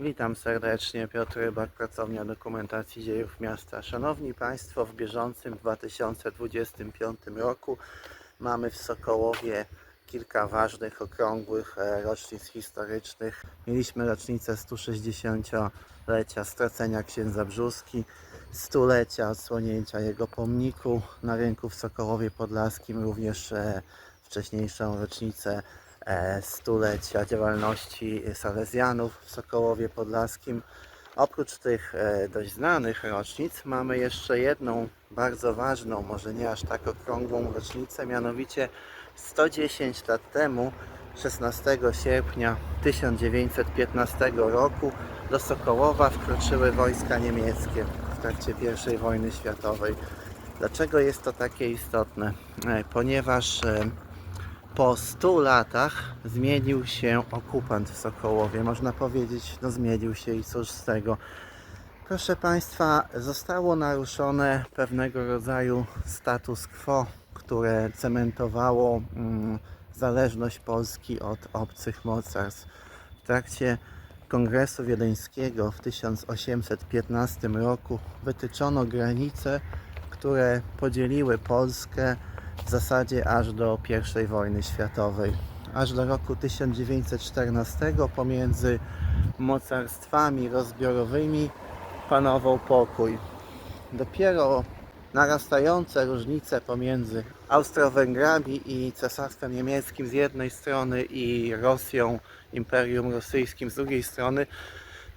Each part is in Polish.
Witam serdecznie, Piotr Rybak, Pracownia Dokumentacji Dziejów Miasta. Szanowni Państwo, w bieżącym 2025 roku mamy w Sokołowie kilka ważnych, okrągłych e, rocznic historycznych. Mieliśmy rocznicę 160-lecia stracenia księdza Brzuski, stulecia odsłonięcia jego pomniku na rynku w Sokołowie Podlaskim, również e, wcześniejszą rocznicę stulecia działalności Salezjanów w Sokołowie Podlaskim. Oprócz tych e, dość znanych rocznic mamy jeszcze jedną bardzo ważną, może nie aż tak okrągłą rocznicę, mianowicie 110 lat temu, 16 sierpnia 1915 roku do Sokołowa wkroczyły wojska niemieckie w trakcie I wojny światowej. Dlaczego jest to takie istotne? E, Ponieważ e, po 100 latach zmienił się okupant w Sokołowie. Można powiedzieć, no zmienił się i cóż z tego. Proszę Państwa, zostało naruszone pewnego rodzaju status quo, które cementowało mm, zależność Polski od obcych mocarstw. W trakcie Kongresu Wiedeńskiego w 1815 roku wytyczono granice, które podzieliły Polskę w zasadzie aż do I wojny światowej. Aż do roku 1914 pomiędzy mocarstwami rozbiorowymi panował pokój. Dopiero narastające różnice pomiędzy Austro-Węgrami i Cesarstwem Niemieckim z jednej strony i Rosją, Imperium Rosyjskim z drugiej strony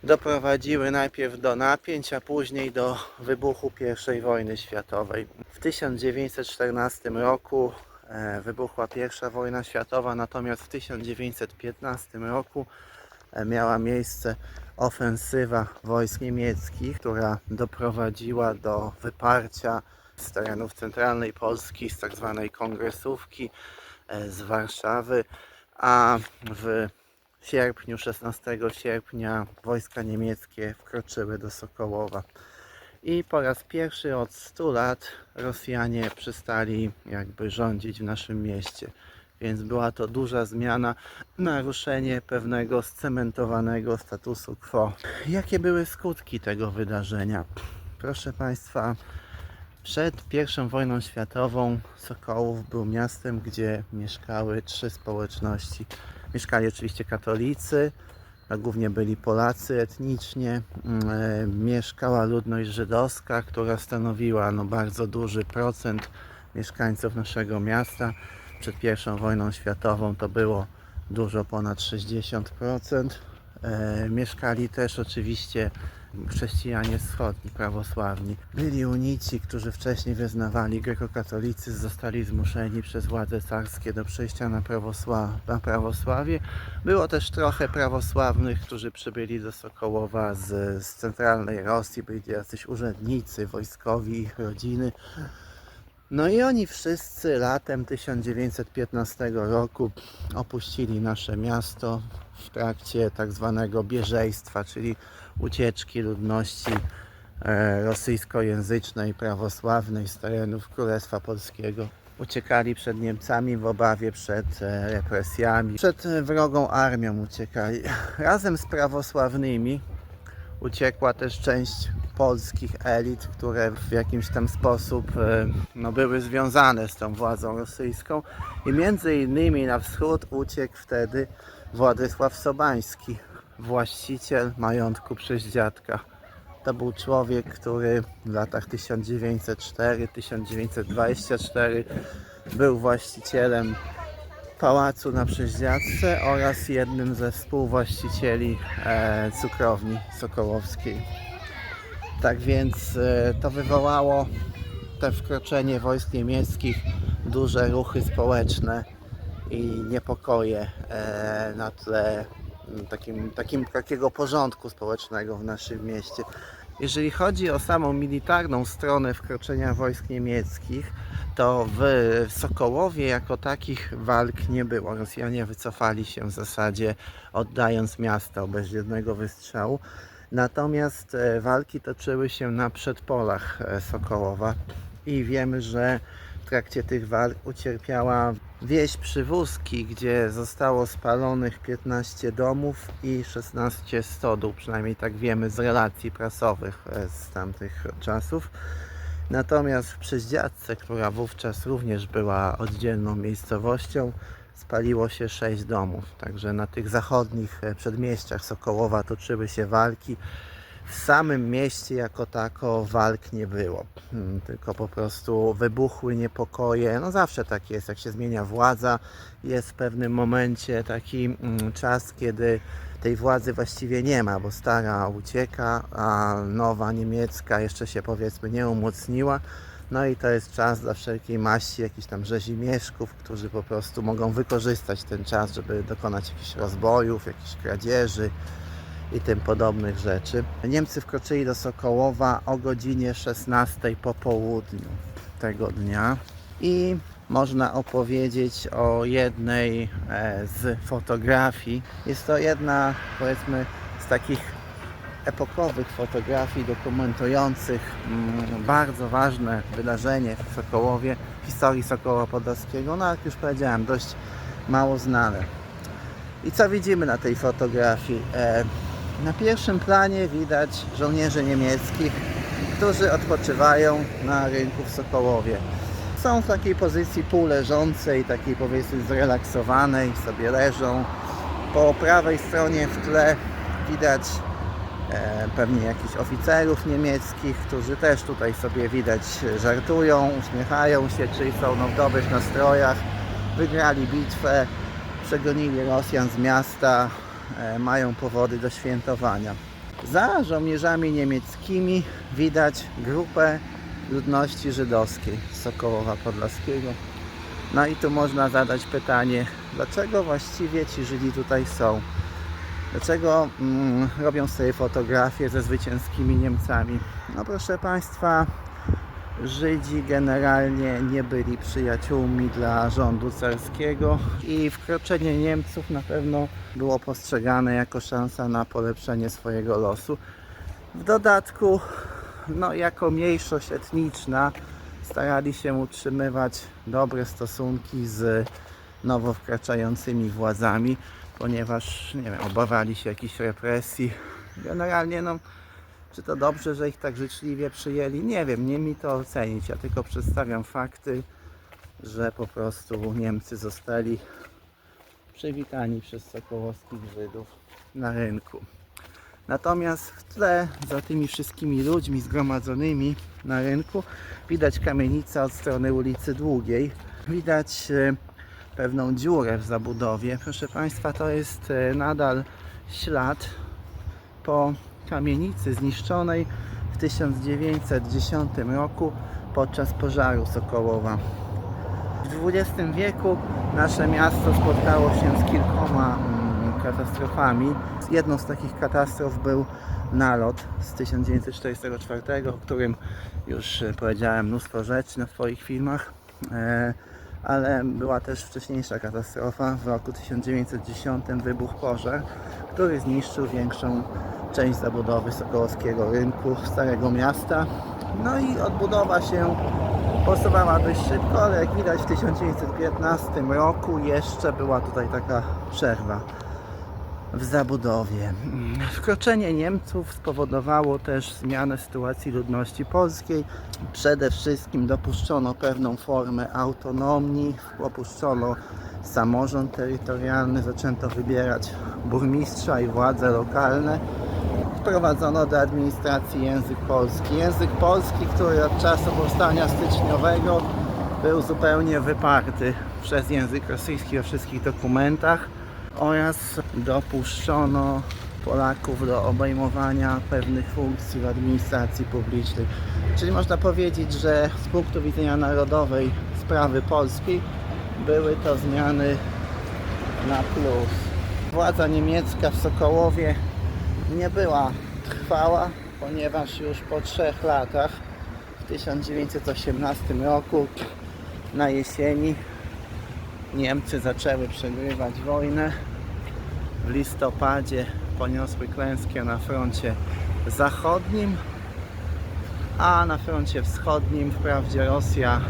doprowadziły najpierw do napięć, a później do wybuchu I wojny światowej. W 1914 roku e, wybuchła I wojna światowa, natomiast w 1915 roku e, miała miejsce ofensywa wojsk niemieckich, która doprowadziła do wyparcia z terenów centralnej Polski, z tak zwanej kongresówki e, z Warszawy, a w sierpniu, 16 sierpnia wojska niemieckie wkroczyły do Sokołowa. I po raz pierwszy od 100 lat Rosjanie przestali jakby rządzić w naszym mieście. Więc była to duża zmiana, naruszenie pewnego scementowanego statusu quo. Jakie były skutki tego wydarzenia? Proszę Państwa, przed I wojną światową Sokołów był miastem, gdzie mieszkały trzy społeczności. Mieszkali oczywiście katolicy, a głównie byli Polacy etnicznie. Mm, e, Mieszkała ludność żydowska, która stanowiła no, bardzo duży procent mieszkańców naszego miasta. Przed I wojną światową to było dużo ponad 60%. E, Mieszkali też oczywiście chrześcijanie wschodni, prawosławni. Byli unici, którzy wcześniej wyznawali grekokatolicyzm, zostali zmuszeni przez władze carskie do przejścia na, prawosła- na prawosławie. Było też trochę prawosławnych, którzy przybyli do Sokołowa z, z centralnej Rosji, byli jacyś urzędnicy, wojskowi, ich rodziny. No i oni wszyscy latem 1915 roku opuścili nasze miasto w trakcie tak zwanego bieżejstwa, czyli ucieczki ludności e, rosyjskojęzycznej, prawosławnej z terenów Królestwa Polskiego. Uciekali przed Niemcami w obawie przed e, represjami, przed e, wrogą armią uciekali. Razem z prawosławnymi uciekła też część polskich elit, które w jakimś tam sposób e, no, były związane z tą władzą rosyjską i między innymi na wschód uciekł wtedy Władysław Sobański, właściciel majątku przez dziadka. To był człowiek, który w latach 1904-1924 był właścicielem pałacu na Przeździadce oraz jednym ze współwłaścicieli e, cukrowni sokołowskiej. Tak więc e, to wywołało te wkroczenie wojsk niemieckich, duże ruchy społeczne i niepokoje e, na tle mm, takim, takim, takiego porządku społecznego w naszym mieście. Jeżeli chodzi o samą militarną stronę wkroczenia wojsk niemieckich, to w Sokołowie jako takich walk nie było. Rosjanie wycofali się w zasadzie oddając miasto bez jednego wystrzału. Natomiast e, walki toczyły się na przedpolach e, Sokołowa i wiemy, że w trakcie tych walk ucierpiała wieś Przywózki, gdzie zostało spalonych 15 domów i 16 stodół, przynajmniej tak wiemy z relacji prasowych e, z tamtych czasów. Natomiast w Przeździadce, która wówczas również była oddzielną miejscowością, spaliło się 6 domów. Także na tych zachodnich e, przedmieściach Sokołowa toczyły się walki. W samym mieście jako tako walk nie było, Mm, tylko po prostu wybuchły niepokoje. No zawsze tak jest, jak się zmienia władza, jest w pewnym momencie taki mm, czas, kiedy tej władzy właściwie nie ma, bo stara ucieka, a nowa niemiecka jeszcze się powiedzmy nie umocniła. No i to jest czas dla wszelkiej maści jakichś tam rzezimieszków, którzy po prostu mogą wykorzystać ten czas, żeby dokonać jakichś rozbojów, jakichś kradzieży i tym podobnych rzeczy. Niemcy wkroczyli do Sokołowa o godzinie 16 po południu tego dnia i można opowiedzieć o jednej e, z fotografii. Jest to jedna, powiedzmy, z takich epokowych fotografii dokumentujących mm, bardzo ważne wydarzenie w Sokołowie, w historii Sokoła Podlaskiego. No jak już powiedziałem, dość mało znane. I co widzimy na tej fotografii? E, na pierwszym planie widać żołnierzy niemieckich, którzy odpoczywają na rynku w Sokołowie. Są w takiej pozycji półleżącej, takiej powiedzmy zrelaksowanej, sobie leżą. Po prawej stronie w tle widać pewnie jakichś oficerów niemieckich, którzy też tutaj sobie widać żartują, uśmiechają się, czyli są no, w dobrych nastrojach. Wygrali bitwę, przegonili Rosjan z miasta, e, mają powody do świętowania. Za żołnierzami niemieckimi widać grupę ludności żydowskiej Sokołowa Podlaskiego. No i tu można zadać pytanie, dlaczego właściwie ci Żydzi tutaj są? Dlaczego mm, robią sobie fotografie ze zwycięskimi Niemcami? No proszę Państwa, Żydzi generalnie nie byli przyjaciółmi dla rządu carskiego i wkroczenie Niemców na pewno było postrzegane jako szansa na polepszenie swojego losu. W dodatku, no, jako mniejszość etniczna starali się utrzymywać dobre stosunki z nowo wkraczającymi władzami, ponieważ nie wiem, obawiali się jakichś represji. Generalnie no, czy to dobrze, że ich tak życzliwie przyjęli? Nie wiem, nie mi to ocenić. Ja tylko przedstawiam fakty, że po prostu Niemcy zostali przywitani przez sokołowskich Żydów na rynku. Natomiast w tle, za tymi wszystkimi ludźmi zgromadzonymi na rynku, widać kamienicę od strony ulicy Długiej. Widać e, pewną dziurę w zabudowie. Proszę Państwa, to jest e, nadal ślad po kamienicy zniszczonej w 1910 roku podczas pożaru Sokołowa. W XX wieku nasze miasto spotkało się z kilkoma mm, katastrofami. Jedną z takich katastrof był nalot z 1944, o którym już e, powiedziałem mnóstwo rzeczy na swoich filmach. Ale była też wcześniejsza katastrofa. W roku 1910 wybuchł pożar, który zniszczył większą część zabudowy Sokołowskiego Rynku, Starego Miasta. No i odbudowa się posuwała dość szybko, ale jak widać w 1915 roku jeszcze była tutaj taka przerwa w zabudowie. Wkroczenie Niemców spowodowało też zmianę sytuacji ludności polskiej. Przede wszystkim dopuszczono pewną formę autonomii, opuszczono samorząd terytorialny, zaczęto wybierać burmistrza i władze lokalne. Wprowadzono do administracji język polski. Język polski, który od czasu powstania styczniowego był zupełnie wyparty przez język rosyjski we wszystkich dokumentach oraz dopuszczono Polaków do obejmowania pewnych funkcji w administracji publicznej. Czyli można powiedzieć, że z punktu widzenia narodowej sprawy polskiej były to zmiany na plus. Władza niemiecka w Sokołowie nie była trwała, ponieważ już po trzech latach, w 1918 roku, na jesieni, Niemcy zaczęły przegrywać wojnę. W listopadzie poniosły klęskę na froncie zachodnim, a na froncie wschodnim wprawdzie Rosja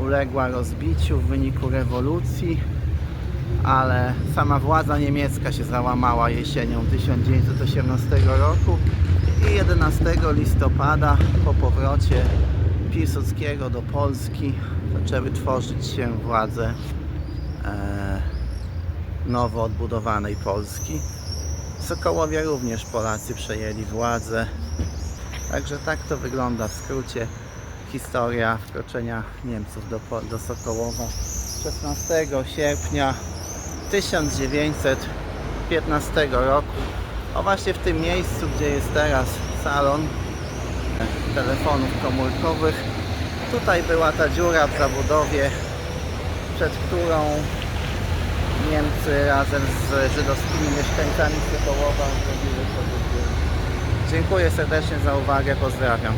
uległa rozbiciu w wyniku rewolucji, ale sama władza niemiecka się załamała jesienią 1918 roku i 11 listopada po powrocie Piłsudskiego do Polski zaczęły tworzyć się władze nowo odbudowanej Polski. Sokołowie również Polacy przejęli władzę. Także tak to wygląda w skrócie historia wkroczenia Niemców do, do Sokołowa 16 sierpnia 1915 roku. O właśnie w tym miejscu, gdzie jest teraz salon e, telefonów komórkowych. Tutaj była ta dziura w zabudowie, przed którą Niemcy razem z żydowskimi mieszkańcami Sokołowa dziurę. Dziękuję serdecznie za uwagę, pozdrawiam.